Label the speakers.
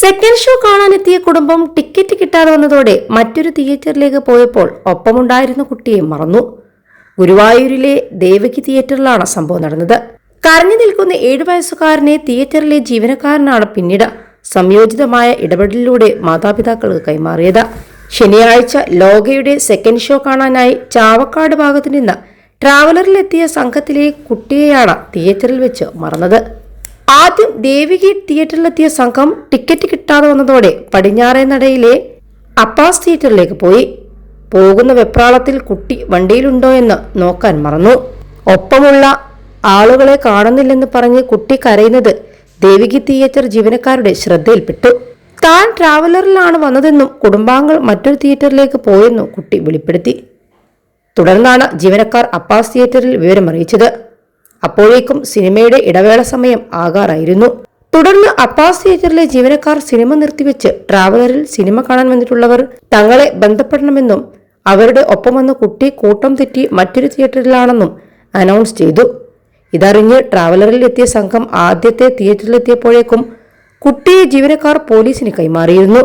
Speaker 1: Second show കാണാനെത്തിയ കുടുംബം ticket കിട്ടാതെ വന്നതോടെ മറ്റൊരു തിയേറ്ററിലേക്ക് പോയപ്പോൾ ഒപ്പമുണ്ടായിരുന്ന കുട്ടിയെ മറന്നു. ഗുരുവായൂരിലെ ദേവകി തിയേറ്ററിലാണ് സംഭവം നടന്നത്. കരഞ്ഞു നിൽക്കുന്ന ഏഴു വയസ്സുകാരനെ തിയേറ്ററിലെ ജീവനക്കാരനാണ് പിന്നീട് സംയോജിതമായ ഇടപെടലിലൂടെ മാതാപിതാക്കൾക്ക് കൈമാറിയത്. ശനിയാഴ്ച ലോകയുടെ സെക്കൻഡ് ഷോ കാണാനായി ചാവക്കാട് ഭാഗത്തു നിന്ന് ട്രാവലറിലെത്തിയ സംഘത്തിലെ കുട്ടിയെയാണ് തിയേറ്ററിൽ വെച്ച് മറന്നത്. ആദ്യം ദേവികി തിയേറ്ററിലെത്തിയ സംഘം ടിക്കറ്റ് കിട്ടാതെ വന്നതോടെ പടിഞ്ഞാറേ നടയിലെ അപ്പാസ് തിയേറ്ററിലേക്ക് പോയി. പോകുന്ന വെപ്രാളത്തിൽ കുട്ടി വണ്ടിയിലുണ്ടോ എന്ന് നോക്കാൻ മറന്നു. ഒപ്പമുള്ള ആളുകളെ കാണുന്നില്ലെന്ന് പറഞ്ഞ് കുട്ടി കരയുന്നത് ദേവികി തിയേറ്റർ ജീവനക്കാരുടെ ശ്രദ്ധയിൽപ്പെട്ടു. താൻ ട്രാവലറിലാണ് വന്നതെന്നും കുടുംബാംഗങ്ങൾ മറ്റൊരു തിയേറ്ററിലേക്ക് പോയെന്നും കുട്ടി വെളിപ്പെടുത്തി. തുടർന്നാണ് ജീവനക്കാർ അപ്പാസ് തിയേറ്ററിൽ വിവരമറിയിച്ചത്. അപ്പോഴേക്കും സിനിമയുടെ ഇടവേള സമയം ആകാറായിരുന്നു. തുടർന്ന് അപ്പാസ് തിയേറ്ററിലെ ജീവനക്കാർ സിനിമ നിർത്തിവെച്ച് ട്രാവലറിൽ സിനിമ കാണാൻ വന്നിട്ടുള്ളവർ തങ്ങളെ ബന്ധപ്പെടണമെന്നും അവരുടെ ഒപ്പം വന്ന കുട്ടി കൂട്ടം തെറ്റി മറ്റൊരു തിയേറ്ററിലാണെന്നും അനൗൺസ് ചെയ്തു. ഇതറിഞ്ഞ് ട്രാവലറിൽ എത്തിയ സംഘം ആദ്യത്തെ തിയേറ്ററിലെത്തിയപ്പോഴേക്കും കുട്ടിയെ ജീവനക്കാർ പോലീസിന് കൈമാറിയിരുന്നു.